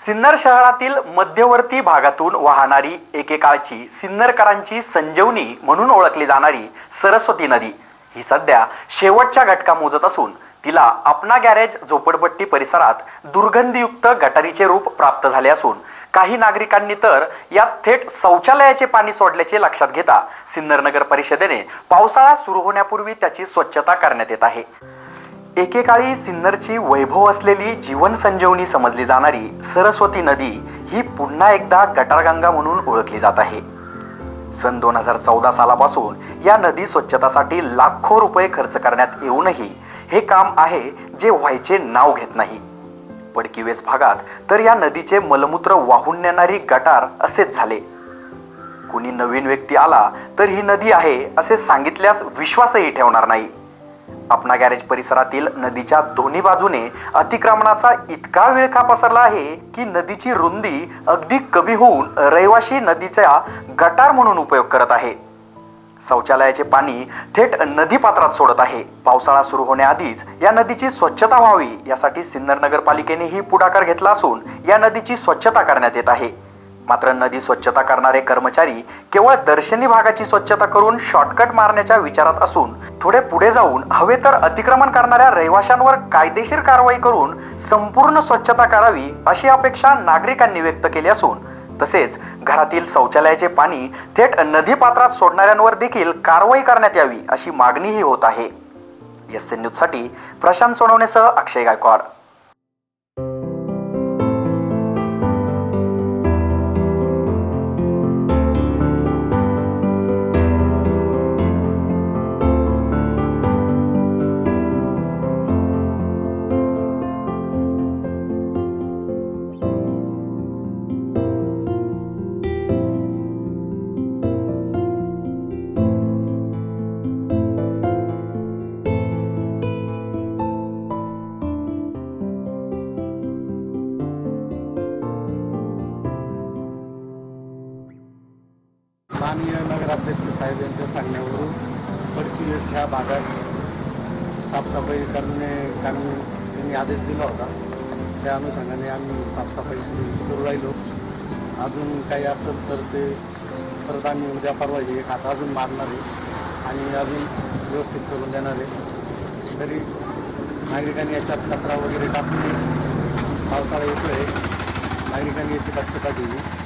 सिन्नर शहरातील मध्यवर्ती भागातून वाहणारी एकेकाळची सिन्नरकरांची संजीवनी म्हणून ओळखली जाणारी सरस्वती नदी ही सध्या शेवटच्या घटका मोजत असून तिला अपना गॅरेज झोपडपट्टी परिसरात दुर्गंधीयुक्त गटारीचे रूप प्राप्त झाले असून काही नागरिकांनी तर यात थेट शौचालयाचे पाणी सोडल्याचे लक्षात घेता सिन्नर नगर परिषदेने पावसाळा सुरू होण्यापूर्वी त्याची स्वच्छता करण्यात येत आहे. एकेकाळी सिन्नरची वैभव असलेली जीवन संजीवनी समजली जाणारी सरस्वती नदी ही पुन्हा एकदा गटारगंगा म्हणून ओळखली जात आहे. सन दोन हजार चौदा सालापासून या नदी स्वच्छतासाठी लाखो रुपये खर्च करण्यात येऊनही हे काम आहे जे व्हायचे नाव घेत नाही. पडकीवेस भागात तर या नदीचे मलमूत्र वाहून नेणारी गटार असेच झाले. कुणी नवीन व्यक्ती आला तर ही नदी आहे असे सांगितल्यास विश्वासही ठेवणार नाही. अपना गॅरेज परिसरातील नदीच्या दोन्ही बाजूने अतिक्रमणाचा इतका विळखा पसरला आहे की नदीची रुंदी अगदी कमी होऊन रहिवाशी नदीचा गटार म्हणून उपयोग करत आहे. शौचालयाचे पाणी थेट नदीपात्रात सोडत आहे. पावसाळा सुरू होण्याआधीच या नदीची स्वच्छता व्हावी यासाठी सिन्नर नगरपालिकेनेही पुढाकार घेतला असून या नदीची स्वच्छता करण्यात येत आहे. मात्र नदी स्वच्छता करणारे कर्मचारी केवळ दर्शनी भागाची स्वच्छता करून शॉर्टकट मारण्याच्या विचारात असून थोडे पुढे जाऊन हवे तर अतिक्रमण करणाऱ्या रहिवाशांवर कायदेशीर कारवाई करून संपूर्ण स्वच्छता करावी अशी अपेक्षा नागरिकांनी व्यक्त केली असून तसेच घरातील शौचालयाचे पाणी थेट नदीपात्रात सोडणाऱ्यांवर देखील कारवाई करण्यात यावी अशी मागणीही होत आहे. एस एन न्यूजसाठी प्रशांत सोनवणेसह अक्षय गायकवाड. अध्यक्ष साहेब यांच्या सांगण्यावरून परकिलेस ह्या भागात साफसफाई करणे कारण त्यांनी आदेश दिला होता. त्या अनुषंगाने आम्ही साफसफाई करू राहिलो. अजून काही असेल तर ते परत आम्ही उद्या परवा एक हात अजून मारणार आहे आणि अजून व्यवस्थित करून देणार आहे. तरी नागरिकांनी याच्यात कचरा वगैरे टाकून पावसाळा येतो आहे नागरिकांनी याची दक्षता घ्यावी.